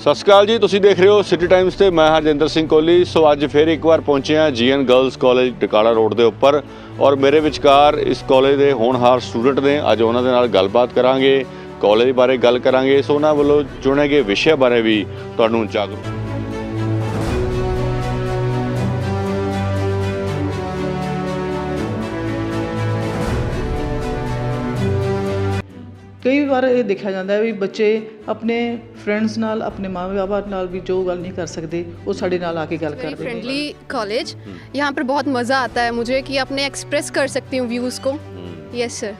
ਸਤਿ ਸ਼੍ਰੀ ਅਕਾਲ ਜੀ, ਤੁਸੀਂ ਦੇਖ ਰਹੇ ਹੋ ਸਿਟੀ ਟਾਈਮਸ ਤੇ ਮੈਂ ਹਰਜਿੰਦਰ ਸਿੰਘ ਕੋਹਲੀ। ਸੋ ਅੱਜ ਫਿਰ ਇੱਕ ਵਾਰ ਪਹੁੰਚੇ ਹਾਂ GN girls college Tikala road ਦੇ ਉੱਪਰ ਔਰ ਮੇਰੇ ਵਿਚਕਾਰ ਇਸ ਕਾਲਜ ਦੇ ਹੋਣਹਾਰ ਸਟੂਡੈਂਟ ਨੇ, ਅੱਜ ਉਹਨਾਂ ਦੇ ਨਾਲ ਗੱਲਬਾਤ ਕਰਾਂਗੇ, ਕਾਲਜ ਬਾਰੇ ਗੱਲ ਕਰਾਂਗੇ, ਸੋ ਉਹਨਾਂ ਵੱਲੋਂ ਚੁਣੇ ਗਏ ਵਿਸ਼ੇ ਬਾਰੇ ਵੀ ਤੁਹਾਨੂੰ ਜਾਗਰੂਕ ਕਈ ਵਾਰ ਇਹ ਦੇਖਿਆ ਜਾਂਦਾ ਹੈ ਵੀ ਬੱਚੇ ਆਪਣੇ ਫਰੈਂਡਸ ਨਾਲ ਆਪਣੇ ਮਾਂ-ਬਾਪ ਨਾਲ ਵੀ ਜੋ ਗੱਲ ਨਹੀਂ ਕਰ ਸਕਦੇ ਉਹ ਸਾਡੇ ਨਾਲ ਆ ਕੇ ਗੱਲ वेरी ਕਰਦੇ ਨੇ फ्रेंडली कॉलेज यहाँ पर बहुत मज़ा आता है मुझे कि अपने एक्सप्रेस कर सकती हूँ व्यूज़ को यस सर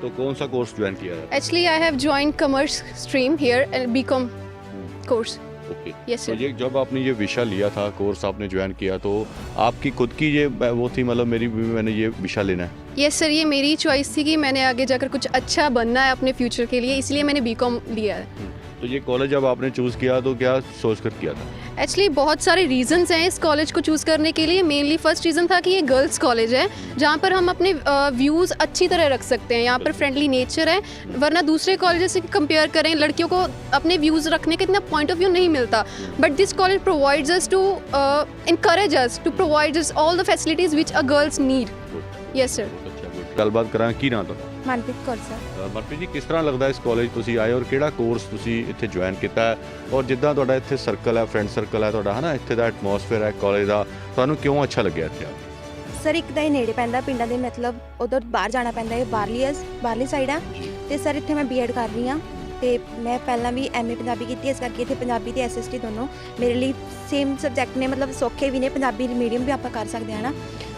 तो कौन सा कोर्स ज्वाइन किया है actually I have join commerce stream here B com course okay Yes, तो sir. ये जब आपने ये विषय लिया था कोर्स आपने ज्वाइन किया तो आपकी खुद की ये वो थी मतलब मेरी भी मैंने ये विषय लेना है यस सर ये मेरी चॉइस थी कि मैंने आगे जाकर कुछ अच्छा बनना है अपने फ्यूचर के लिए इसलिए मैंने बी कॉम लिया है तो ये कॉलेज अब आपने चूज़ किया तो क्या सोच कर किया था? एक्चुअली बहुत सारे रीजंस हैं इस कॉलेज को चूज़ करने के लिए। मेनली फ़र्स्ट रीज़न था कि ये गर्ल्स कॉलेज है जहाँ पर हम अपने व्यूज़ अच्छी तरह रख सकते हैं। यहाँ पर फ्रेंडली नेचर है वरना दूसरे कॉलेज से कंपेयर करें लड़कियों को अपने व्यूज़ रखने का इतना पॉइंट ऑफ़ व्यू नहीं मिलता। But this college provides us to encourage us to provide all the facilities which a girls need yes sir ਗੱਲਬਾਤ ਕਰਾਂ ਕੀ ਨਾਂ ਤੁਹਾਡਾ? ਮਨਪ੍ਰੀਤ ਕੌਰ ਸਰ। ਮਨਪ੍ਰੀਤ ਜੀ ਕਿਸ ਤਰ੍ਹਾਂ ਲੱਗਦਾ ਇਸ ਕਾਲਜ ਤੁਸੀਂ ਆਏ ਔਰ ਕਿਹੜਾ ਕੋਰਸ ਤੁਸੀਂ ਇੱਥੇ ਜੁਆਇਨ ਕੀਤਾ? ਹੈ ਔਰ ਜਿੱਦਾਂ ਤੁਹਾਡਾ ਇੱਥੇ ਸਰਕਲ ਹੈ ਫਰੈਂਡ ਸਰਕਲ ਹੈ ਤੁਹਾਡਾ ਹਨਾ? ਇੱਥੇ ਦਾ ਐਟਮੋਸਫੇਅਰ ਹੈ ਕਾਲਜ ਦਾ ਤੁਹਾਨੂੰ ਕਿਉਂ ਅੱਛਾ ਲੱਗਿਆ ਇੱਥੇ ਆ ਕੇ? ਸਰ ਇੱਕ ਤਾਂ ਇਹ ਨੇੜੇ ਪੈਂਦਾ ਪਿੰਡਾਂ ਦੇ ਮਤਲਬ ਉਧਰ ਬਾਹਰ ਜਾਣਾ ਪੈਂਦਾ ਇਹ ਬਾਹਰਲੀ ਬਾਹਰਲੀ ਸਾਈਡ ਆ। ਤੇ ਸਰ ਇੱਥੇ ਮੈਂ ਬੀਐਡ ਕਰ ਰਹੀ ਆ ਤੇ ਮੈਂ ਪਹਿਲਾਂ ਵੀ ਐਮਏ ਪੰਜਾਬੀ ਕੀਤੀ ਇਸ ਕਰਕੇ ਇੱਥੇ ਪੰਜਾਬੀ ਤੇ ਐਸਐਸਟੀ ਦੋਨੋਂ ਮੇਰੇ ਲਈ ਸੇਮ ਸਬਜੈਕਟ ਨੇ ਮਤਲਬ ਸੌਖੇ ਵੀ ਨੇ ਪੰਜਾਬੀ ਮੀਡੀਅਮ ਵੀ ਆਪਾਂ ਕਰ ਸਕਦੇ ਹਾਂ ਨਾ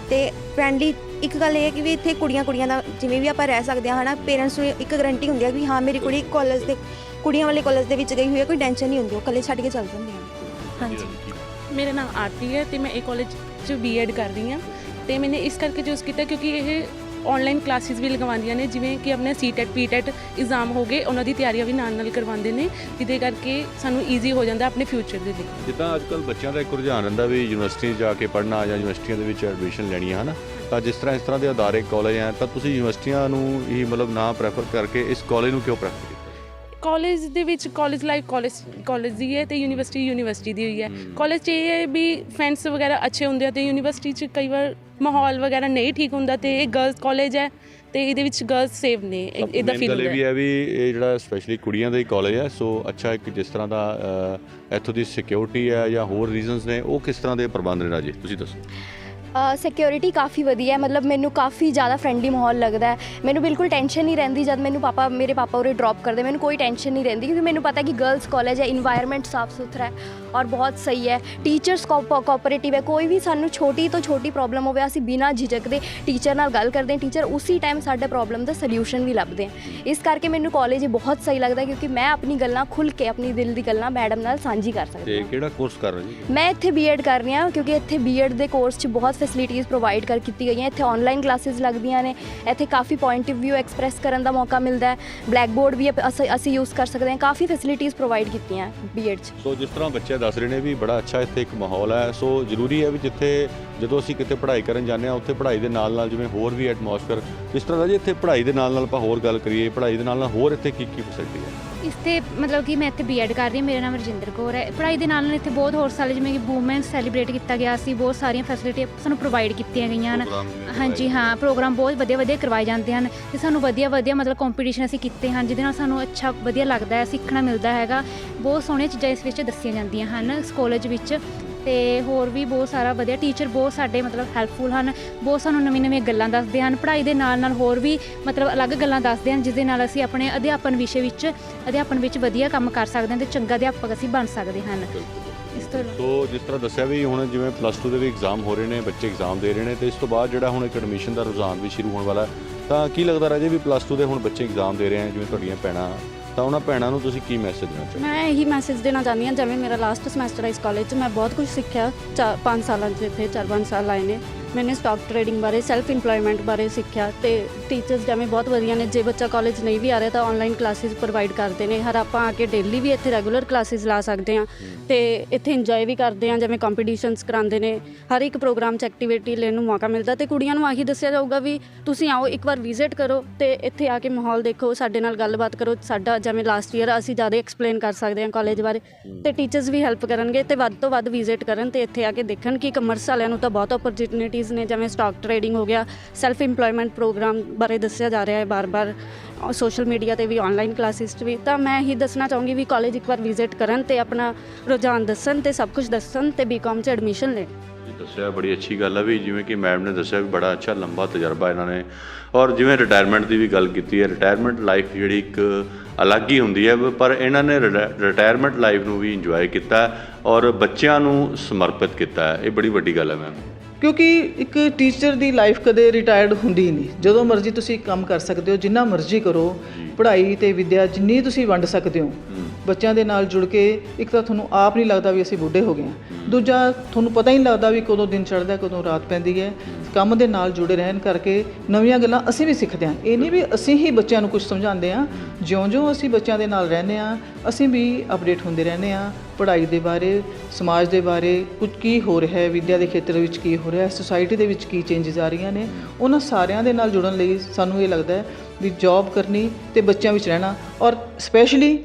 ਤੇ ਫਰੈਂਡਲੀ ਇੱਕ ਗੱਲ ਇਹ ਹੈ ਕਿ ਵੀ ਇੱਥੇ ਕੁੜੀਆਂ ਕੁੜੀਆਂ ਦਾ ਜਿਵੇਂ ਵੀ ਆਪਾਂ ਰਹਿ ਸਕਦੇ ਹਾਂ, ਹਨਾ ਪੇਰੈਂਟਸ ਨੂੰ ਇੱਕ ਗਰੰਟੀ ਹੁੰਦੀ ਹੈ ਵੀ ਹਾਂ, ਮੇਰੀ ਕੁੜੀ ਕਾਲਜ ਦੇ ਕੁੜੀਆਂ ਵਾਲੇ ਕਾਲਜ ਦੇ ਵਿੱਚ ਗਈ ਹੋਈ ਹੈ, ਕੋਈ ਟੈਨਸ਼ਨ ਨਹੀਂ ਹੁੰਦੀ, ਉਹ ਇਕੱਲੇ ਛੱਡ ਕੇ ਚੱਲ ਜਾਂਦੇ ਆ। ਹਾਂਜੀ। ਮੇਰਾ ਨਾਮ ਆਰਤੀ ਹੈ ਤੇ ਮੈਂ ਇਹ ਕਾਲਜ 'ਚ ਬੀਐਡ ਕਰ ਰਹੀ ਹਾਂ ਤੇ ਮੈਨੇ ਇਸ ਕਰਕੇ ਚੂਜ਼ ਕੀਤਾ ਕਿਉਂਕਿ ਇਹ ਆਨਲਾਈਨ ਕਲਾਸਿਸ ਵੀ ਲਗਵਾਉਂਦੀਆਂ ਨੇ, ਜਿਵੇਂ ਕਿ ਆਪਣੇ ਸੀਟੈਟ ਪੀਟੈਟ ਇਗਜ਼ਾਮ ਹੋ ਗਏ, ਉਹਨਾਂ ਦੀ ਤਿਆਰੀਆਂ ਵੀ ਨਾਲ ਨਾਲ ਕਰਵਾਉਂਦੇ ਨੇ, ਜਿਹਦੇ ਕਰਕੇ ਸਾਨੂੰ ਈਜ਼ੀ ਹੋ ਜਾਂਦਾ ਆਪਣੇ ਫਿਊਚਰ ਦੇ ਲਈ। ਜਿੱਦਾਂ ਅੱਜ ਕੱਲ ਬੱਚਿਆਂ ਦਾ ਇੱਕ ਰੁਝਾਨ ਰਹਿੰਦਾ ਵੀ ਯੂਨੀਵਰਸਿਟੀ ਜਾ ਕੇ ਪੜ੍ਹਨਾ ਜਾਂ ਯੂਨੀਵਰਸਿਟੀਆਂ ਦੇ ਵਿੱਚ ਐਡਮਿਸ਼ਨ ਲੈਣੀ ਹੈ ਹਨਾ? ਤਾਂ ਜਿਸ ਤਰ੍ਹਾਂ ਇਸ ਤਰ੍ਹਾਂ ਦੇ ਅਦਾਰੇ ਕਾਲਜ ਹੈ ਤਾਂ ਤੁਸੀਂ ਯੂਨੀਵਰਸਿਟੀਆਂ ਨੂੰ ਹੀ ਮਤਲਬ ਨਾ ਪ੍ਰੈਫਰ ਕਰਕੇ ਇਸ ਕਾਲਜ ਨੂੰ ਕਿਉਂ ਪ੍ਰੈਫਰ ਕੀਤਾ ਕਾਲਜ ਦੇ ਵਿੱਚ ਕਾਲਜ ਲਾਈਫ ਕਾਲਜ ਕਾਲਜ ਦੀ ਹੈ ਤੇ ਯੂਨੀਵਰਸਿਟੀ ਯੂਨੀਵਰਸਿਟੀ ਦੀ ਹੋਈ ਹੈ। ਕਾਲਜ 'ਚ ਇਹ ਹੈ ਵੀ ਫਰੈਂਡਸ ਵਗੈਰਾ ਅੱਛੇ ਹੁੰਦੇ ਆ ਤੇ ਯੂਨੀਵਰਸਿਟੀ 'ਚ ਕਈ ਵਾਰ ਮਾਹੌਲ ਵਗੈਰਾ ਨਹੀਂ ਠੀਕ ਹੁੰਦਾ ਤੇ ਇਹ ਗਰਲਸ ਕਾਲਜ ਹੈ ਤੇ ਇਹਦੇ ਵਿੱਚ ਗਰਲਸ ਸੇਫ ਨੇ ਇਹ- ਇਹਦਾ ਫੀਲ ਹੁੰਦਾ ਵੀ ਹੈ। ਹੈ ਵੀ ਇਹ ਜਿਹੜਾ ਸਪੈਸ਼ਲੀ ਕੁੜੀਆਂ ਦਾ ਹੀ ਕਾਲਜ ਹੈ ਸੋ ਅੱਛਾ ਇੱਕ ਜਿਸ ਤਰ੍ਹਾਂ ਦਾ ਇੱਥੋਂ ਦੀ ਸਿਕਿਉਰਿਟੀ ਹੈ ਜਾਂ ਹੋਰ ਰੀਜ਼ਨਸ ਨੇ ਉਹ ਕਿਸ ਤਰ੍ਹਾਂ ਦੇ ਪ੍ਰਬੰਧ ਨੇ ਰਾਜੇ? ਤੁਸੀਂ ਦੱਸੋ। ਸਿਕਿਉਰਿਟੀ ਕਾਫੀ ਵਧੀਆ ਹੈ। ਮਤਲਬ ਮੈਨੂੰ ਕਾਫੀ ਜ਼ਿਆਦਾ ਫਰੈਂਡਲੀ ਮਾਹੌਲ ਲੱਗਦਾ ਹੈ। ਮੈਨੂੰ ਬਿਲਕੁਲ ਟੈਨਸ਼ਨ ਨਹੀਂ ਰਹਿੰਦੀ ਜਦ ਮੈਨੂੰ ਪਾਪਾ, ਮੇਰੇ ਪਾਪਾ ਉਰੇ ਡ੍ਰੌਪ ਕਰਦੇ। ਮੈਨੂੰ ਕੋਈ ਟੈਨਸ਼ਨ ਨਹੀਂ ਰਹਿੰਦੀ ਕਿਉਂਕਿ ਮੈਨੂੰ ਪਤਾ ਕਿ ਗਰਲਸ ਕਾਲਜ ਹੈ ਇਨਵਾਇਰਨਮੈਂਟ ਸਾਫ਼ ਸੁਥਰਾ ਹੈ। ਔਰ ਬਹੁਤ ਸਹੀ ਹੈ। ਟੀਚਰਸ ਕੋਆਪਰੇਟਿਵ ਹੈ। ਕੋਈ ਵੀ ਸਾਨੂੰ ਛੋਟੀ ਤੋਂ ਛੋਟੀ ਪ੍ਰੋਬਲਮ ਹੋਵੇ ਅਸੀਂ ਬਿਨਾਂ ਝਿਜਕਦੇ ਟੀਚਰ ਨਾਲ ਗੱਲ ਕਰਦੇ ਹਾਂ। ਟੀਚਰ ਉਸੇ ਟਾਈਮ ਸਾਡੇ ਪ੍ਰੋਬਲਮ ਦਾ ਸੋਲੂਸ਼ਨ ਵੀ ਲੱਭਦੇ ਹੈ। ਇਸ ਕਰਕੇ ਮੈਨੂੰ ਕਾਲਜ ਬਹੁਤ ਸਹੀ ਲੱਗਦਾ ਕਿਉਂਕਿ ਮੈਂ ਆਪਣੀ ਗੱਲਾਂ ਖੁੱਲ ਕੇ ਆਪਣੀ ਦਿਲ ਦੀ ਗੱਲਾਂ ਮੈਡਮ ਨਾਲ ਸਾਂਝੀ ਕਰ ਸਕਦੀ ਤੇ ਹਾਂ। ਕਿਹੜਾ ਕੋਰਸ ਕਰ ਰਹੇ ਜੀ? ਮੈਂ ਇੱਥੇ ਬੀਐਡ ਕਰ ਰਹੀ ਹਾਂ ਕਿਉਂਕਿ ਇੱਥੇ ਬੀਐਡ ਦੇ ਕੋਰਸ 'ਚ ਬਹੁਤ ਫੈਸਿਲਿਟੀਆਂ ਪ੍ਰੋਵਾਈਡ ਕਰ ਕੀਤੀ ਗਈਆਂ। ਇੱਥੇ ਆਨਲਾਈਨ ਕਲਾਸਿਸ ਲੱਗਦੀਆਂ ਨੇ। ਇੱਥੇ ਕਾਫੀ ਪੁਆਇੰਟ ਆਫ View ਐਕਸਪ੍ਰੈਸ ਕਰਨ ਦਾ ਮੌਕਾ ਮਿਲਦਾ ਹੈ। ਬਲੈਕ ਬੋਰਡ ਵੀ ਅਸੀਂ ਯੂਜ਼ ਕਰ ਸਕਦੇ ਹਾਂ। ਕਾਫੀ ਫੈਸਿਲਿਟੀਆਂ ਪ੍ਰੋਵਾਈਡ ਕੀਤੀਆਂ ਬੀਐਡ 'ਚ। ਸੋ ਜਿਸ ਤਰ੍ਹਾਂ ਬੱਚੇ ਦੱਸ ਰਹੇ ਨੇ ਵੀ ਬੜਾ ਅੱਛਾ ਇੱਥੇ ਇੱਕ ਮਾਹੌਲ ਹੈ। ਸੋ ਜ਼ਰੂਰੀ ਹੈ ਵੀ ਜਿੱਥੇ ਜਦੋਂ ਅਸੀਂ ਕਿਤੇ ਪੜ੍ਹਾਈ ਕਰਨ ਜਾਂਦੇ ਹਾਂ, ਉੱਥੇ ਪੜ੍ਹਾਈ ਦੇ ਨਾਲ ਨਾਲ ਜਿਵੇਂ ਹੋਰ ਵੀ ਐਟਮੋਸਫੇਅਰ ਇਸ ਤਰ੍ਹਾਂ ਦਾ ਜੀ ਇੱਥੇ ਪੜ੍ਹਾਈ ਦੇ ਨਾਲ ਨਾਲ ਆਪਾਂ ਹੋਰ ਗੱਲ ਕਰੀਏ, ਪੜ੍ਹਾਈ ਦੇ ਨਾਲ ਨਾਲ ਹੋਰ ਇੱਥੇ ਕੀ ਕੀ ਫੈਸਿਲਿਟੀ ਹੈ? ਇਸ ਤੇ ਮਤਲਬ ਕਿ ਮੈਂ ਇੱਥੇ ਬੀਐਡ ਕਰ ਰਹੀ ਹਾਂ। ਮੇਰਾ ਨਾਮ ਰਜਿੰਦਰ ਕੌਰ ਹੈ। ਪੜ੍ਹਾਈ ਦੇ ਨਾਲ ਨਾਲ ਇੱਥੇ ਬਹੁਤ ਹੋਰ ਸਾਲ ਜਿਵੇਂ ਕਿ ਵੂਮੈਨ ਸੈਲੀਬ੍ਰੇਟ ਕੀਤਾ ਗਿਆ ਸੀ। ਬਹੁਤ ਸਾਰੀਆਂ ਫੈਸਿਲਿਟੀਆਂ ਸਾਨੂੰ ਪ੍ਰੋਵਾਈਡ ਕੀਤੀਆਂ ਗਈਆਂ ਹਨ। ਪ੍ਰੋਗਰਾਮ ਹਾਂਜੀ ਹਾਂ ਪ੍ਰੋਗਰਾਮ ਬਹੁਤ ਵਧੀਆ ਵਧੀਆ ਕਰਵਾਏ ਜਾਂਦੇ ਹਨ ਤੇ ਸਾਨੂੰ ਵਧੀਆ ਵਧੀਆ ਮਤਲਬ ਕੰਪੀਟੀਸ਼ਨ ਅਸੀਂ ਕੀਤੇ ਹਨ ਜਿਹਦੇ ਨਾਲ ਸਾਨੂੰ ਅੱਛਾ ਵਧੀਆ ਲੱਗਦਾ ਹੈ ਸਿੱਖਣਾ ਮਿਲਦਾ ਹੈਗਾ। ਬਹੁਤ ਸੋਹਣੀਆਂ ਚੀਜ਼ਾਂ ਇਸ ਵਿੱਚ ਦੱਸੀਆਂ ਜਾਂਦੀਆਂ ਹਨ। ਇਸ ਕਾਲਜ ਵਿੱਚ ਤੇ ਹੋਰ ਵੀ ਬਹੁਤ ਸਾਰਾ ਵਧੀਆ ਟੀਚਰ ਬਹੁਤ ਸਾਡੇ ਮਤਲਬ ਹੈਲਪਫੁਲ ਹਨ ਬਹੁਤ ਸਾਨੂੰ ਨਵੀਂ ਨਵੀਆਂ ਗੱਲਾਂ ਦੱਸਦੇ ਹਨ ਪੜ੍ਹਾਈ ਦੇ ਨਾਲ ਨਾਲ ਹੋਰ ਵੀ ਮਤਲਬ ਅਲੱਗ ਗੱਲਾਂ ਦੱਸਦੇ ਹਨ ਜਿਸ ਦੇ ਨਾਲ ਅਸੀਂ ਆਪਣੇ ਅਧਿਆਪਨ ਵਿਸ਼ੇ ਵਿੱਚ ਅਧਿਆਪਨ ਵਿੱਚ ਵਧੀਆ ਕੰਮ ਕਰ ਸਕਦੇ ਹਾਂ ਤੇ ਚੰਗਾ ਅਧਿਆਪਕ ਅਸੀਂ ਬਣ ਸਕਦੇ ਹਨ। ਇਸ ਤੋਂ ਸੋ ਜਿਸ ਤਰ੍ਹਾਂ ਦੱਸਿਆ ਵੀ ਹੁਣ ਜਿਵੇਂ ਪਲੱਸ 2 ਦੇ ਵੀ ਐਗਜ਼ਾਮ ਹੋ ਰਹੇ ਨੇ ਬੱਚੇ ਐਗਜ਼ਾਮ ਦੇ ਰਹੇ ਨੇ ਤੇ ਇਸ ਤੋਂ ਬਾਅਦ ਜਿਹੜਾ ਹੁਣ ਇੱਕ ਐਡਮਿਸ਼ਨ ਦਾ ਰੁਝਾਨ ਵੀ ਸ਼ੁਰੂ ਹੋਣ ਵਾਲਾ ਤਾਂ ਕੀ ਲੱਗਦਾ ਰਾਜੇ ਵੀ ਪਲੱਸ 2 ਦੇ ਹੁਣ ਬੱਚੇ ਐਗਜ਼ਾਮ ਦੇ ਰਹੇ ਆ ਜਿਵੇਂ ਤੁਹਾਡੀਆਂ ਭੈਣਾਂ ਤਾਂ ਉਹਨਾਂ ਭੈਣਾਂ ਨੂੰ ਤੁਸੀਂ ਕੀ ਮੈਸੇਜ ਦੇਣਾ ਚਾਹੁੰਦੇ ਮੈਂ ਇਹੀ ਮੈਸੇਜ ਦੇਣਾ ਚਾਹੁੰਦੀ ਹਾਂ, ਜਿਵੇਂ ਮੇਰਾ ਲਾਸਟ ਸਮੈਸਟਰ ਇਸ ਕਾਲਜ 'ਚ, ਮੈਂ ਬਹੁਤ ਕੁਝ ਸਿੱਖਿਆ 5 ਸਾਲਾਂ 'ਚ ਇੱਥੇ 4-5 ਸਾਲ ਆਏ ਨੇ। ਮੈंने ਸਟਾਕ ਟ੍ਰੇਡਿੰਗ ਬਾਰੇ ਸੈਲਫ ਇੰਪਲੋਇਮੈਂਟ ਬਾਰੇ ਸਿੱਖਿਆ ਤੇ ਟੀਚਰਸ ਜਿਵੇਂ ਬਹੁਤ ਵਧੀਆ ਨੇ, ਜੇ ਬੱਚਾ ਕਾਲਜ ਨਹੀਂ ਵੀ ਆ ਰਿਹਾ ਤਾਂ ਆਨਲਾਈਨ ਕਲਾਸਿਸ ਪ੍ਰੋਵਾਈਡ ਕਰਦੇ ਨੇ। ਹਰ ਆਪਾਂ ਆ ਕੇ ਡੇਲੀ ਵੀ ਇੱਥੇ ਰੈਗੂਲਰ ਕਲਾਸਿਸ ਲਾ ਸਕਦੇ ਹਾਂ ਤੇ ਇੱਥੇ ਇੰਜੋਏ ਵੀ ਕਰਦੇ ਹਾਂ, ਜਿਵੇਂ ਕੰਪੀਟੀਸ਼ਨਸ ਕਰਾਉਂਦੇ ਨੇ। ਹਰ ਇੱਕ ਪ੍ਰੋਗਰਾਮ 'ਚ ਐਕਟੀਵਿਟੀ ਲੈਣ ਨੂੰ ਮੌਕਾ ਮਿਲਦਾ ਤੇ ਕੁੜੀਆਂ ਨੂੰ ਆਹੀ ਦੱਸਿਆ ਜਾਊਗਾ ਵੀ ਤੁਸੀਂ ਆਓ, ਇੱਕ ਵਾਰ ਵਿਜ਼ਿਟ ਕਰੋ ਤੇ ਇੱਥੇ ਆ ਕੇ ਮਾਹੌਲ ਦੇਖੋ, ਸਾਡੇ ਨਾਲ ਗੱਲਬਾਤ ਕਰੋ। ਸਾਡਾ ਜਿਵੇਂ ਲਾਸਟ ਈਅਰ ਅਸੀਂ ਜ਼ਿਆਦਾ ਐਕਸਪਲੇਨ ਕਰ ਸਕਦੇ ਹਾਂ ਕਾਲਜ ਬਾਰੇ ਤੇ ਟੀਚਰਸ ਵੀ ਹੈਲਪ ਕਰਨਗੇ ਤੇ ਵੱਧ ਤੋਂ ਵੱਧ ਵਿਜ਼ਿਟ ਕਰਨ ਤੇ ਇੱਥੇ ਆ ਕੇ ਦੇਖਣ ਕਿ ਕਮਰਸ ਵਾਲਿਆਂ ਨੂੰ ਤਾਂ ਬਹੁਤ ਐਕਟੀਵਿਟੀਜ਼ ਨੇ, ਜਿਵੇਂ ਸਟਾਕ ਟ੍ਰੇਡਿੰਗ ਹੋ ਗਿਆ ਸੈਲਫ ਇੰਪਲੋਇਮੈਂਟ ਪ੍ਰੋਗਰਾਮ ਬਾਰੇ ਦੱਸਿਆ ਜਾ ਰਿਹਾ ਹੈ ਬਾਰ-ਬਾਰ ਸੋਸ਼ਲ ਮੀਡੀਆ ਤੇ ਵੀ ਆਨਲਾਈਨ ਕਲਾਸਿਸ ਵੀ। ਤਾਂ ਮੈਂ ਇਹੀ ਦੱਸਣਾ ਚਾਹੂੰਗੀ ਵੀ ਕਾਲਜ ਇੱਕ ਵਾਰ ਵਿਜ਼ਿਟ ਕਰਨ ਤੇ ਆਪਣਾ ਰੁਝਾਨ ਦੱਸਣ ਤੇ ਸਭ ਕੁਝ ਦੱਸਣ ਤੇ ਬੀਕਾਮ 'ਚ ਐਡਮਿਸ਼ਨ ਲੈ ਦੱਸਿਆ ਬੜੀ ਅੱਛੀ ਗੱਲ ਆ ਵੀ ਜਿਵੇਂ ਕਿ ਮੈਮ ਨੇ ਦੱਸਿਆ ਵੀ ਬੜਾ ਅੱਛਾ, ਲੰਬਾ ਤਜਰਬਾ ਇਹਨਾਂ ਨੇ। ਔਰ ਜਿਵੇਂ ਰਿਟਾਇਰਮੈਂਟ ਦੀ ਵੀ ਗੱਲ ਕੀਤੀ ਹੈ ਰਿਟਾਇਰਮੈਂਟ ਲਾਈਫ ਜਿਹੜੀ ਇੱਕ ਅਲੱਗ ਹੀ ਹੁੰਦੀ ਹੈ, ਪਰ ਇਹਨਾਂ ਨੇ ਰਿਟਾਇਰਮੈਂਟ ਲਾਈਫ ਨੂੰ ਵੀ ਇੰਜੋਏ ਕੀਤਾ ਔਰ ਬੱਚਿਆਂ ਨੂੰ ਸਮਰਪਿਤ ਕੀਤਾ। ਇਹ ਬੜੀ ਵੱਡੀ ਗੱਲ ਹੈ ਮੈਮ ਕਿਉਂਕਿ ਇੱਕ ਟੀਚਰ ਦੀ ਲਾਈਫ ਕਦੇ ਰਿਟਾਇਰਡ ਹੁੰਦੀ ਨਹੀਂ। ਜਦੋਂ ਮਰਜ਼ੀ ਤੁਸੀਂ ਕੰਮ ਕਰ ਸਕਦੇ ਹੋ ਜਿੰਨਾ ਮਰਜ਼ੀ ਕਰੋ ਪੜ੍ਹਾਈ ਤੇ ਵਿਦਿਆ ਜਿੰਨੀ ਤੁਸੀਂ ਵੰਡ ਸਕਦੇ ਹੋ ਬੱਚਿਆਂ ਦੇ ਨਾਲ ਜੁੜ ਕੇ ਇੱਕ ਤਾਂ ਤੁਹਾਨੂੰ ਆਪ ਨਹੀਂ ਲੱਗਦਾ ਵੀ ਅਸੀਂ ਬੁੱਢੇ ਹੋ ਗਏ ਹਾਂ। ਦੂਜਾ ਤੁਹਾਨੂੰ ਪਤਾ ਹੀ ਨਹੀਂ ਲੱਗਦਾ ਵੀ ਕਦੋਂ ਦਿਨ ਚੜ੍ਹਦਾ ਕਦੋਂ ਰਾਤ ਪੈਂਦੀ ਹੈ। ਕੰਮ ਦੇ ਨਾਲ ਜੁੜੇ ਰਹਿਣ ਕਰਕੇ ਨਵੀਆਂ ਗੱਲਾਂ ਅਸੀਂ ਵੀ ਸਿੱਖਦੇ ਹਾਂ। ਇਹ ਨਹੀਂ ਵੀ ਅਸੀਂ ਹੀ ਬੱਚਿਆਂ ਨੂੰ ਕੁਝ ਸਮਝਾਉਂਦੇ ਹਾਂ। ਜਿਉਂ-ਜਿਉਂ ਅਸੀਂ ਬੱਚਿਆਂ ਦੇ ਨਾਲ ਰਹਿੰਦੇ ਹਾਂ ਅਸੀਂ ਵੀ ਅਪਡੇਟ ਹੁੰਦੇ ਰਹਿੰਦੇ ਹਾਂ। ਪੜ੍ਹਾਈ ਦੇ ਬਾਰੇ, ਸਮਾਜ ਦੇ ਬਾਰੇ ਕੁਝ ਕੀ ਹੋ ਰਿਹਾ ਹੈ, ਵਿਦਿਆ ਦੇ ਖੇਤਰ ਵਿੱਚ ਕੀ ਹੋ ਰਿਹਾ ਹੈ ਸੋਸਾਇਟੀ ਦੇ ਵਿੱਚ ਕੀ ਚੇਂਜਸ ਆ ਰਹੀਆਂ ਨੇ, ਉਹਨਾਂ ਸਾਰਿਆਂ ਦੇ ਨਾਲ ਜੁੜਨ ਲਈ ਸਾਨੂੰ ਇਹ ਲੱਗਦਾ ਹੈ ਵੀ ਜੌਬ ਕਰਨੀ ਤੇ ਬੱਚਿਆਂ ਵਿੱਚ ਰਹਿਣਾ ਔਰ ਸਪੈਸ਼ਲੀ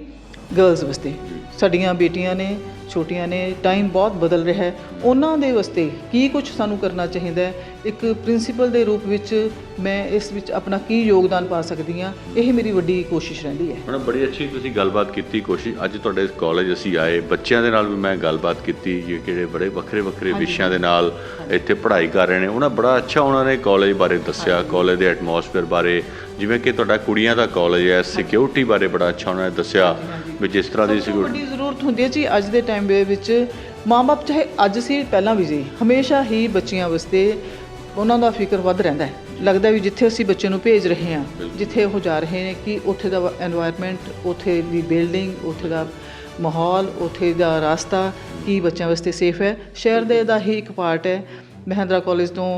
ਗਰਲਸ ਵਾਸਤੇ। ਸਾਡੀਆਂ ਬੇਟੀਆਂ ਨੇ ਛੋਟੀਆਂ ਨੇ ਟਾਈਮ ਬਹੁਤ ਬਦਲ ਰਿਹਾ ਹੈ। ਉਹਨਾਂ ਦੇ ਵਾਸਤੇ ਕੀ ਕੁਝ ਸਾਨੂੰ ਕਰਨਾ ਚਾਹੀਦਾ ਹੈ? ਇੱਕ ਪ੍ਰਿੰਸੀਪਲ ਦੇ ਰੂਪ ਵਿੱਚ ਮੈਂ ਇਸ ਵਿੱਚ ਆਪਣਾ ਕੀ ਯੋਗਦਾਨ ਪਾ ਸਕਦੀ ਹਾਂ? ਇਹ ਮੇਰੀ ਵੱਡੀ ਕੋਸ਼ਿਸ਼ ਰਹਿੰਦੀ ਹੈ। ਮੈਡਮ ਬੜੀ ਅੱਛੀ ਤੁਸੀਂ ਗੱਲਬਾਤ ਕੀਤੀ ਕੋਸ਼ਿਸ਼। ਅੱਜ ਤੁਹਾਡੇ ਕਾਲਜ ਅਸੀਂ ਆਏ। ਬੱਚਿਆਂ ਦੇ ਨਾਲ ਵੀ ਮੈਂ ਗੱਲਬਾਤ ਕੀਤੀ ਜੇ ਕਿਹੜੇ ਬੜੇ ਵੱਖਰੇ ਵੱਖਰੇ ਵਿਸ਼ਿਆਂ ਦੇ ਨਾਲ ਇੱਥੇ ਪੜ੍ਹਾਈ ਕਰ ਰਹੇ ਨੇ। ਉਹਨਾਂ ਬੜਾ ਅੱਛਾ ਉਹਨਾਂ ਨੇ ਕਾਲਜ ਬਾਰੇ ਦੱਸਿਆ ਕਾਲਜ ਦੇ ਐਟਮੋਸਫੇਅਰ ਬਾਰੇ। ਜਿਵੇਂ ਕਿ ਤੁਹਾਡਾ ਕੁੜੀਆਂ ਦਾ ਕਾਲਜ ਹੈ ਸਿਕਿਉਰਿਟੀ ਬਾਰੇ ਬੜਾ ਅੱਛਾ ਉਹਨਾਂ ਨੇ ਦੱਸਿਆ। ਵੀ ਜਿਸ ਤਰ੍ਹਾਂ ਦੀ ਸਿਕਿਉਰਿਟੀ ਵੱਡੀ ਜ਼ਰੂਰਤ ਹੁੰਦੀ ਹੈ ਜੀ ਅੱਜ ਦੇ ਟਾਈਮ ਦੇ ਵਿੱਚ ਮਾਪੇ ਚਾਹੇ ਅੱਜ ਸੀ ਪਹਿਲਾਂ ਵੀ ਜੀ ਹਮੇਸ਼ਾ ਹੀ ਬੱਚਿਆਂ ਵਾਸਤੇ ਉਹਨਾਂ ਦਾ ਫਿਕਰ ਵੱਧ ਰਹਿੰਦਾ ਹੈ। ਲੱਗਦਾ ਵੀ ਜਿੱਥੇ ਅਸੀਂ ਬੱਚੇ ਨੂੰ ਭੇਜ ਰਹੇ ਹਾਂ ਜਿੱਥੇ ਉਹ ਜਾ ਰਹੇ ਨੇ ਕਿ ਉੱਥੇ ਦਾ এনवायरमेंट ਉੱਥੇ ਦੀ ਬਿਲਡਿੰਗ ਉੱਥੇ ਦਾ ਮਾਹੌਲ ਉੱਥੇ ਦਾ ਰਸਤਾ ਕੀ ਬੱਚਿਆਂ ਵਾਸਤੇ ਸੇਫ ਹੈ। ਸ਼ਹਿਰ ਦੇ ਦਾ ਹੀ ਇੱਕ ਪਾਰਟ ਹੈ। ਮਹਿੰਦਰਾ ਕਾਲਜ ਤੋਂ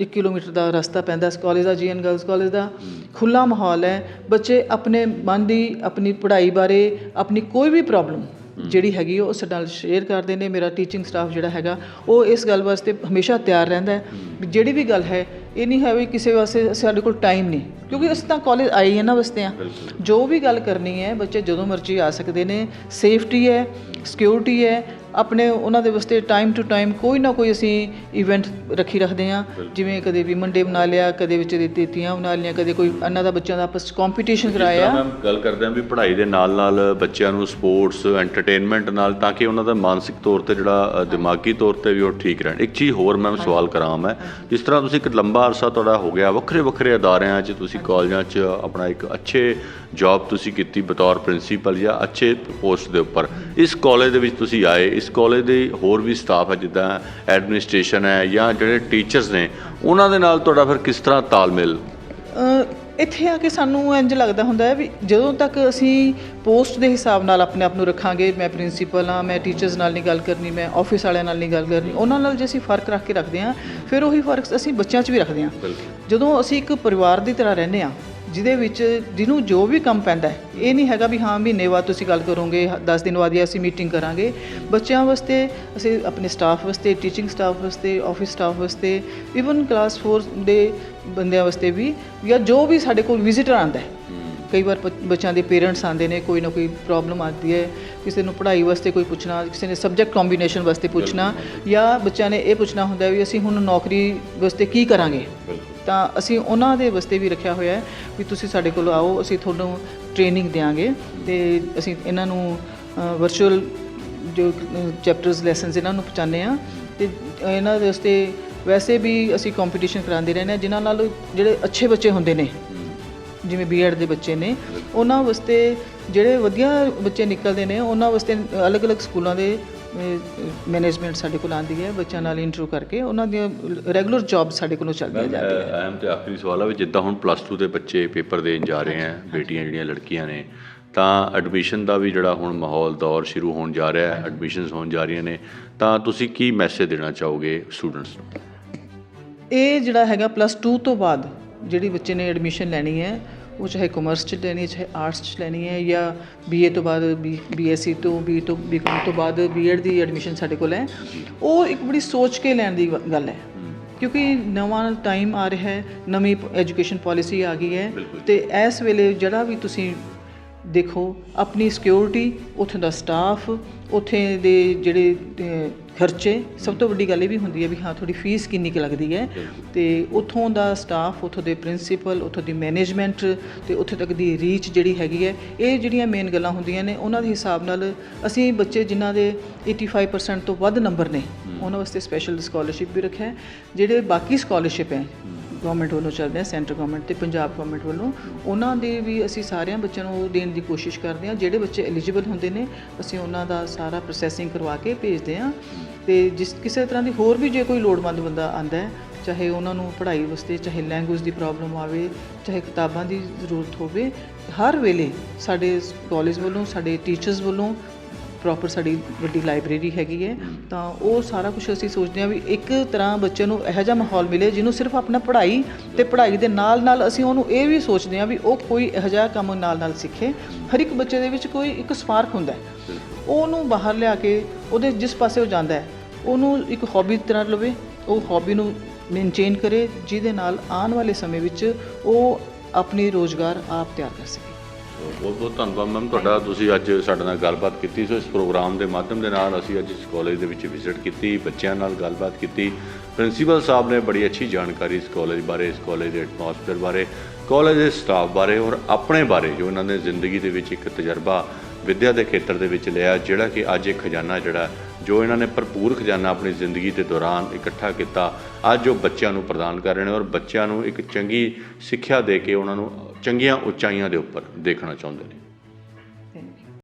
1 ਕਿਲੋਮੀਟਰ ਦਾ ਰਸਤਾ ਪੈਂਦਾ ਇਸ ਕਾਲਜ ਦਾ ਜੀਐਨ ਗਰਲਸ ਕਾਲਜ ਦਾ। ਖੁੱਲਾ ਮਾਹੌਲ ਹੈ। ਬੱਚੇ ਆਪਣੇ ਮਨ ਦੀ ਆਪਣੀ ਪੜ੍ਹਾਈ ਬਾਰੇ ਆਪਣੀ ਕੋਈ ਵੀ ਪ੍ਰੋਬਲਮ ਜਿਹੜੀ ਹੈਗੀ ਉਹ ਸਾਡੇ ਨਾਲ ਸ਼ੇਅਰ ਕਰਦੇ ਨੇ। ਮੇਰਾ ਟੀਚਿੰਗ ਸਟਾਫ ਜਿਹੜਾ ਹੈਗਾ ਉਹ ਇਸ ਗੱਲ ਵਾਸਤੇ ਹਮੇਸ਼ਾ ਤਿਆਰ ਰਹਿੰਦਾ ਹੈ ਜਿਹੜੀ ਵੀ ਗੱਲ ਹੈ ਇਹ ਨਹੀਂ ਹੈ ਵੀ ਕਿਸੇ ਵਾਸਤੇ ਸਾਡੇ ਕੋਲ ਟਾਈਮ ਨਹੀਂ। ਕਿਉਂਕਿ ਅਸੀਂ ਤਾਂ ਕਾਲਜ ਆਏ ਹੀ ਇਹਨਾਂ ਵਾਸਤੇ ਆ। ਜੋ ਵੀ ਗੱਲ ਕਰਨੀ ਹੈ ਬੱਚੇ ਜਦੋਂ ਮਰਜ਼ੀ ਆ ਸਕਦੇ ਨੇ। ਸੇਫਟੀ ਹੈ ਸਿਕਿਉਰਿਟੀ ਹੈ ਆਪਣੇ ਉਹਨਾਂ ਦੇ ਵਾਸਤੇ ਟਾਈਮ ਟੂ ਟਾਈਮ ਕੋਈ ਨਾ ਕੋਈ ਅਸੀਂ ਇਵੈਂਟ ਰੱਖੀ ਰੱਖਦੇ ਆ ਜਿਵੇਂ ਕਦੇ ਵਿਮਨ ਡੇ ਬਣਾ ਲਿਆ ਕਦੇ ਵਿੱਚ ਦੇ ਤੀਤੀਆਂ ਬਣਾ ਲਿਆ ਕਦੇ ਕੋਈ ਇਹਨਾਂ ਦਾ ਬੱਚਿਆਂ ਦਾ ਆਪਸ ਚ ਕੰਪੀਟੀਸ਼ਨ ਕਰਾਇਆ। ਮੈਂ ਗੱਲ ਕਰਦੇ ਹਾਂ ਵੀ ਪੜ੍ਹਾਈ ਦੇ ਨਾਲ ਨਾਲ ਬੱਚਿਆਂ ਨੂੰ ਸਪੋਰਟਸ ਐਂਟਰਟੇਨਮੈਂਟ ਨਾਲ ਤਾਂ ਕਿ ਉਹਨਾਂ ਦਾ ਮਾਨਸਿਕ ਤੌਰ ਤੇ ਜਿਹੜਾ ਦਿਮਾਗੀ ਤੌਰ ਤੇ ਵੀ ਉਹ ਠੀਕ ਰਹਿਣ। ਇੱਕ ਚੀਜ਼ ਹੋਰ ਮੈਂ ਸਵਾਲ ਕਰਾਂ ਮੈਂ। ਜਿਸ ਤਰ੍ਹਾਂ ਤੁਸੀਂ ਇੱਕ ਲੰਬਾ ਅਰਸਾ ਤੁਹਾਡਾ ਹੋ ਗਿਆ ਵੱਖਰੇ ਵੱਖਰੇ ਅਦਾਰਿਆਂ 'ਚ ਤੁਸੀਂ ਕਾਲਜਾਂ 'ਚ ਆਪਣਾ ਇੱਕ ਅੱਛੇ ਜੌਬ ਤੁਸੀਂ ਕੀਤੀ ਬਤੌਰ ਪ੍ਰਿੰਸੀਪਲ ਜਾਂ ਅੱਛੇ ਪੋਸਟ ਦੇ ਉੱਪਰ। ਇਸ ਕਾਲਜ ਦੇ ਵਿੱਚ ਤੁਸੀਂ ਆਏ ਇਸ ਕਾਲਜ ਦੇ ਹੋਰ ਵੀ ਸਟਾਫ ਹੈ ਜਿੱਦਾਂ ਐਡਮਿਨਿਸਟ੍ਰੇਸ਼ਨ ਹੈ ਜਾਂ ਜਿਹੜੇ ਟੀਚਰਸ ਨੇ ਉਹਨਾਂ ਦੇ ਨਾਲ ਤੁਹਾਡਾ ਫਿਰ ਕਿਸ ਤਰ੍ਹਾਂ ਤਾਲਮੇਲ? ਇੱਥੇ ਆ ਕੇ ਸਾਨੂੰ ਇੰਜ ਲੱਗਦਾ ਹੁੰਦਾ ਹੈ ਵੀ ਜਦੋਂ ਤੱਕ ਅਸੀਂ ਪੋਸਟ ਦੇ ਹਿਸਾਬ ਨਾਲ ਆਪਣੇ ਆਪ ਨੂੰ ਰੱਖਾਂਗੇ ਮੈਂ ਪ੍ਰਿੰਸੀਪਲ ਹਾਂ ਮੈਂ ਟੀਚਰਸ ਨਾਲ ਨਹੀਂ ਗੱਲ ਕਰਨੀ ਮੈਂ ਆਫਿਸ ਵਾਲਿਆਂ ਨਾਲ ਨਹੀਂ ਗੱਲ ਕਰਨੀ ਉਹਨਾਂ ਨਾਲ ਜੇ ਅਸੀਂ ਫ਼ਰਕ ਰੱਖ ਕੇ ਰੱਖਦੇ ਹਾਂ ਫਿਰ ਉਹੀ ਫ਼ਰਕ ਅਸੀਂ ਬੱਚਿਆਂ 'ਚ ਵੀ ਰੱਖਦੇ ਹਾਂ। ਜਦੋਂ ਅਸੀਂ ਇੱਕ ਪਰਿਵਾਰ ਦੀ ਤਰ੍ਹਾਂ ਰਹਿੰਦੇ ਹਾਂ ਜਿਹਦੇ ਵਿੱਚ ਜਿਹਨੂੰ ਜੋ ਵੀ ਕੰਮ ਪੈਂਦਾ ਹੈ ਇਹ ਨਹੀਂ ਹੈਗਾ ਵੀ ਹਾਂ ਮਹੀਨੇ ਬਾਅਦ ਤੁਸੀਂ ਗੱਲ ਕਰੋਗੇ 10 ਦਿਨ ਬਾਅਦ ਜਾਂ ਅਸੀਂ ਮੀਟਿੰਗ ਕਰਾਂਗੇ। ਬੱਚਿਆਂ ਵਾਸਤੇ ਅਸੀਂ ਆਪਣੇ ਸਟਾਫ ਵਾਸਤੇ ਟੀਚਿੰਗ ਸਟਾਫ ਵਾਸਤੇ ਆਫਿਸ ਸਟਾਫ ਵਾਸਤੇ ਇਵਨ ਕਲਾਸ 4 ਦੇ ਬੰਦਿਆਂ ਵਾਸਤੇ ਵੀ ਜਾਂ ਜੋ ਵੀ ਸਾਡੇ ਕੋਲ ਵਿਜ਼ਿਟਰ ਆਂਦਾ ਹੈ। ਕਈ ਵਾਰ ਬੱਚਿਆਂ ਦੇ ਪੇਰੈਂਟਸ ਆਉਂਦੇ ਨੇ ਕੋਈ ਨਾ ਕੋਈ ਪ੍ਰੋਬਲਮ ਆਉਂਦੀ ਹੈ ਕਿਸੇ ਨੂੰ ਪੜ੍ਹਾਈ ਵਾਸਤੇ ਕੋਈ ਪੁੱਛਣਾ ਕਿਸੇ ਨੇ ਸਬਜੈਕਟ ਕੰਬੀਨੇਸ਼ਨ ਵਾਸਤੇ ਪੁੱਛਣਾ ਜਾਂ ਬੱਚਿਆਂ ਨੇ ਇਹ ਪੁੱਛਣਾ ਹੁੰਦਾ ਵੀ ਅਸੀਂ ਹੁਣ ਨੌਕਰੀ ਵਾਸਤੇ ਕੀ ਕਰਾਂਗੇ। ਤਾਂ ਅਸੀਂ ਉਹਨਾਂ ਦੇ ਵਾਸਤੇ ਵੀ ਰੱਖਿਆ ਹੋਇਆ ਹੈ ਵੀ ਤੁਸੀਂ ਸਾਡੇ ਕੋਲ ਆਓ ਅਸੀਂ ਤੁਹਾਨੂੰ ਟ੍ਰੇਨਿੰਗ ਦੇਵਾਂਗੇ ਤੇ ਅਸੀਂ ਇਹਨਾਂ ਨੂੰ ਵਰਚੁਅਲ ਜੋ ਚੈਪਟਰਸ ਲੈਸਨਸ ਇਹਨਾਂ ਨੂੰ ਪਹੁੰਚਾਉਂਦੇ ਆ ਤੇ ਇਹਨਾਂ ਦੇ ਵਾਸਤੇ ਵੈਸੇ ਵੀ ਅਸੀਂ ਕੰਪੀਟੀਸ਼ਨ ਕਰਾਉਂਦੇ ਰਹਿੰਦੇ ਹਾਂ ਜਿਨ੍ਹਾਂ ਨਾਲ ਜਿਹੜੇ ਅੱਛੇ ਬੱਚੇ ਹੁੰਦੇ ਨੇ ਜਿਵੇਂ ਬੀਐਡ ਦੇ ਬੱਚੇ ਨੇ ਉਹਨਾਂ ਵਾਸਤੇ ਜਿਹੜੇ ਵਧੀਆ ਬੱਚੇ ਨਿਕਲਦੇ ਨੇ ਉਹਨਾਂ ਵਾਸਤੇ ਅਲੱਗ-ਅਲੱਗ ਸਕੂਲਾਂ ਦੇ ਮੈਨੇਜਮੈਂਟ ਸਾਡੇ ਕੋਲ ਆਉਂਦੀ ਹੈ ਬੱਚਿਆਂ ਨਾਲ ਇੰਟਰਵਿਊ ਕਰਕੇ ਉਹਨਾਂ ਦੀਆਂ ਰੈਗੂਲਰ ਜੌਬ ਸਾਡੇ ਕੋਲੋਂ ਚੱਲਦੀਆਂ ਜਾਂਦੀਆਂ ਅ, ਅਹਿਮ ਤੇ ਆਖਰੀ ਸਵਾਲ ਹੈ ਵੀ ਜਿੱਦਾਂ ਹੁਣ ਪਲੱਸ 2 ਦੇ ਬੱਚੇ ਪੇਪਰ ਦੇਣ ਜਾ ਰਹੇ ਆ ਬੇਟੀਆਂ ਜਿਹੜੀਆਂ ਲੜਕੀਆਂ ਨੇ ਤਾਂ ਐਡਮਿਸ਼ਨ ਦਾ ਵੀ ਜਿਹੜਾ ਹੁਣ ਮਾਹੌਲ ਦੌਰ ਸ਼ੁਰੂ ਹੋਣ ਜਾ ਰਿਹਾ ਹੈ ਐਡਮਿਸ਼ਨਸ ਹੋਣ ਜਾ ਰਹੀਆਂ ਨੇ ਤਾਂ ਤੁਸੀਂ ਕੀ ਮੈਸੇਜ ਦੇਣਾ ਚਾਹੋਗੇ ਸਟੂਡੈਂਟਸ ਨੂੰ? ਇਹ ਜਿਹੜਾ ਹੈਗਾ ਪਲੱਸ 2 ਤੋਂ ਬਾਅਦ ਜਿਹੜੀ ਬੱਚੇ ਨੇ ਐਡਮਿਸ਼ਨ ਲੈਣੀ ਹੈ ਉਹ ਚਾਹੇ ਕਾਮਰਸ ਚ ਲੈਣੀ ਹੈ ਚਾਹੇ ਆਰਟਸ ਚ ਲੈਣੀ ਹੈ ਜਾਂ ਬੀਏ ਤੋਂ ਬਾਅਦ ਬੀਐਸਸੀ ਤੋਂ ਬੀ ਤੋਂ ਬੀਕਾਮ ਤੋਂ ਬਾਅਦ ਬੀਐਡ ਦੀ ਐਡਮਿਸ਼ਨ ਸਾਡੇ ਕੋਲ ਹੈ ਉਹ ਇੱਕ ਬੜੀ ਸੋਚ ਕੇ ਲੈਣ ਦੀ ਗੱਲ ਹੈ ਕਿਉਂਕਿ ਨਵਾਂ ਟਾਈਮ ਆ ਰਿਹਾ ਹੈ ਨਵੀਂ ਐਜੂਕੇਸ਼ਨ ਪਾਲਿਸੀ ਆ ਗਈ ਹੈ ਤੇ ਇਸ ਵੇਲੇ ਜਿਹੜਾ ਵੀ ਤੁਸੀਂ ਦੇਖੋ ਆਪਣੀ ਸਿਕਿਉਰਿਟੀ ਉੱਥੇ ਦਾ ਸਟਾਫ ਉੱਥੇ ਦੇ ਜਿਹੜੇ ਖਰਚੇ ਸਭ ਤੋਂ ਵੱਡੀ ਗੱਲ ਇਹ ਵੀ ਹੁੰਦੀ ਹੈ ਵੀ ਹਾਂ ਤੁਹਾਡੀ ਫੀਸ ਕਿੰਨੀ ਕੁ ਲੱਗਦੀ ਹੈ। ਤੇ ਉੱਥੋਂ ਦਾ ਸਟਾਫ ਉੱਥੋਂ ਦੇ ਪ੍ਰਿੰਸੀਪਲ ਉੱਥੋਂ ਦੀ ਮੈਨੇਜਮੈਂਟ ਤੇ ਉੱਥੇ ਤੱਕ ਦੀ ਰੀਚ ਜਿਹੜੀ ਹੈਗੀ ਹੈ ਇਹ ਜਿਹੜੀਆਂ ਮੇਨ ਗੱਲਾਂ ਹੁੰਦੀਆਂ ਨੇ ਉਹਨਾਂ ਦੇ ਹਿਸਾਬ ਨਾਲ ਅਸੀਂ ਬੱਚੇ ਜਿਨ੍ਹਾਂ ਦੇ 85% ਤੋਂ ਵੱਧ ਨੰਬਰ ਨੇ ਉਹਨਾਂ ਵਾਸਤੇ ਸਪੈਸ਼ਲ ਸਕਾਲਰਸ਼ਿਪ ਵੀ ਰੱਖਿਆ ਜਿਹੜੇ ਬਾਕੀ ਸਕਾਲਰਸ਼ਿਪ ਹੈ। ਗਵਰਨਮੈਂਟ ਵੱਲੋਂ ਚੱਲਦੇ ਆ ਸੈਂਟਰ ਗਵਰਨਮੈਂਟ ਤੇ ਪੰਜਾਬ ਗਵਰਨਮੈਂਟ ਵੱਲੋਂ, ਉਹਨਾਂ ਦੇ ਵੀ ਅਸੀਂ ਸਾਰਿਆਂ ਬੱਚਿਆਂ ਨੂੰ ਦੇਣ ਦੀ ਕੋਸ਼ਿਸ਼ ਕਰਦੇ ਹਾਂ। ਜਿਹੜੇ ਬੱਚੇ ਐਲੀਜੀਬਲ ਹੁੰਦੇ ਨੇ, ਅਸੀਂ ਉਹਨਾਂ ਦਾ ਸਾਰਾ ਪ੍ਰੋਸੈਸਿੰਗ ਕਰਵਾ ਕੇ ਭੇਜਦੇ ਹਾਂ। ਤੇ ਜਿਸ ਕਿਸੇ ਤਰ੍ਹਾਂ ਦੀ ਹੋਰ ਵੀ ਜੇ ਕੋਈ ਲੋੜਵੰਦ ਬੰਦਾ ਆਂਦਾ ਹੈ, ਚਾਹੇ ਉਹਨਾਂ ਨੂੰ ਪੜ੍ਹਾਈ ਵਾਸਤੇ, ਚਾਹੇ ਲੈਂਗੁਏਜ ਦੀ ਪ੍ਰੋਬਲਮ ਆਵੇ, ਚਾਹੇ ਕਿਤਾਬਾਂ ਦੀ ਜ਼ਰੂਰਤ ਹੋਵੇ, ਹਰ ਵੇਲੇ ਸਾਡੇ ਕਾਲਜ ਵੱਲੋਂ, ਸਾਡੇ ਟੀਚਰਸ ਵੱਲੋਂ ਪ੍ਰੋਪਰ ਸਾਡੀ ਵੱਡੀ ਲਾਇਬ੍ਰੇਰੀ ਹੈਗੀ ਹੈ ਤਾਂ ਉਹ ਸਾਰਾ ਕੁਝ ਅਸੀਂ ਸੋਚਦੇ ਹਾਂ ਵੀ ਇੱਕ ਤਰ੍ਹਾਂ ਬੱਚੇ ਨੂੰ ਇਹੋ ਜਿਹਾ ਮਾਹੌਲ ਮਿਲੇ ਜਿਹਨੂੰ ਸਿਰਫ ਆਪਣਾ ਪੜ੍ਹਾਈ ਤੇ ਪੜ੍ਹਾਈ ਦੇ ਨਾਲ ਨਾਲ ਅਸੀਂ ਉਹਨੂੰ ਇਹ ਵੀ ਸੋਚਦੇ ਹਾਂ ਵੀ ਉਹ ਕੋਈ ਇਹੋ ਜਿਹਾ ਕੰਮ ਨਾਲ ਨਾਲ ਸਿੱਖੇ। ਹਰ ਇੱਕ ਬੱਚੇ ਦੇ ਵਿੱਚ ਕੋਈ ਇੱਕ ਸਪਾਰਕ ਹੁੰਦਾ ਹੈ। ਉਹਨੂੰ ਬਾਹਰ ਲਿਆ ਕੇ ਉਹਦੇ ਜਿਸ ਪਾਸੇ ਉਹ ਜਾਂਦਾ ਹੈ ਉਹਨੂੰ ਇੱਕ ਹੌਬੀ ਦੀ ਤਰ੍ਹਾਂ ਲਵੇ ਉਹ ਹੌਬੀ ਨੂੰ ਮੇਨਟੇਨ ਕਰੇ ਜਿਹਦੇ ਨਾਲ ਆਉਣ ਵਾਲੇ ਸਮੇਂ ਵਿੱਚ ਉਹ ਆਪਣੀ ਰੋਜ਼ਗਾਰ ਆਪ ਤਿਆਰ ਕਰ ਸਕੇ। ਬਹੁਤ ਬਹੁਤ ਧੰਨਵਾਦ ਮੈਮ। ਤੁਹਾਡਾ ਤੁਸੀਂ ਅੱਜ ਸਾਡੇ ਨਾਲ ਗੱਲਬਾਤ ਕੀਤੀ। ਸੋ ਇਸ ਪ੍ਰੋਗਰਾਮ ਦੇ ਮਾਧਿਅਮ ਦੇ ਨਾਲ ਅਸੀਂ ਅੱਜ ਇਸ ਕਾਲਜ ਦੇ ਵਿੱਚ ਵਿਜ਼ਿਟ ਕੀਤੀ, ਬੱਚਿਆਂ ਨਾਲ ਗੱਲਬਾਤ ਕੀਤੀ। ਪ੍ਰਿੰਸੀਪਲ ਸਾਹਿਬ ਨੇ ਬੜੀ ਅੱਛੀ ਜਾਣਕਾਰੀ ਇਸ ਕਾਲਜ ਬਾਰੇ, ਇਸ ਕਾਲਜ ਦੇ ਐਟਮੋਸਫੇਅਰ ਬਾਰੇ, ਕਾਲਜ ਦੇ ਸਟਾਫ ਬਾਰੇ ਔਰ ਆਪਣੇ ਬਾਰੇ ਜੋ ਇਹਨਾਂ ਨੇ ਜ਼ਿੰਦਗੀ ਦੇ ਵਿੱਚ ਇੱਕ ਤਜਰਬਾ ਵਿੱਦਿਆ ਦੇ ਖੇਤਰ ਦੇ ਵਿੱਚ ਲਿਆ, ਜਿਹੜਾ ਕਿ ਅੱਜ ਇਹ ਖਜ਼ਾਨਾ ਜਿਹੜਾ, ਜੋ ਇਹਨਾਂ ਨੇ ਭਰਪੂਰ ਖਜ਼ਾਨਾ ਆਪਣੀ ਜ਼ਿੰਦਗੀ ਦੇ ਦੌਰਾਨ ਇਕੱਠਾ ਕੀਤਾ, ਅੱਜ ਉਹ ਬੱਚਿਆਂ ਨੂੰ ਪ੍ਰਦਾਨ ਕਰ ਰਹੇ ਨੇ ਔਰ ਬੱਚਿਆਂ ਨੂੰ ਇੱਕ ਚੰਗੀ ਸਿੱਖਿਆ ਦੇ ਕੇ ਉਹਨਾਂ ਨੂੰ ਚੰਗੀਆਂ ਉਚਾਈਆਂ ਦੇ ਉੱਪਰ ਦੇਖਣਾ ਚਾਹੁੰਦੇ ਨੇ।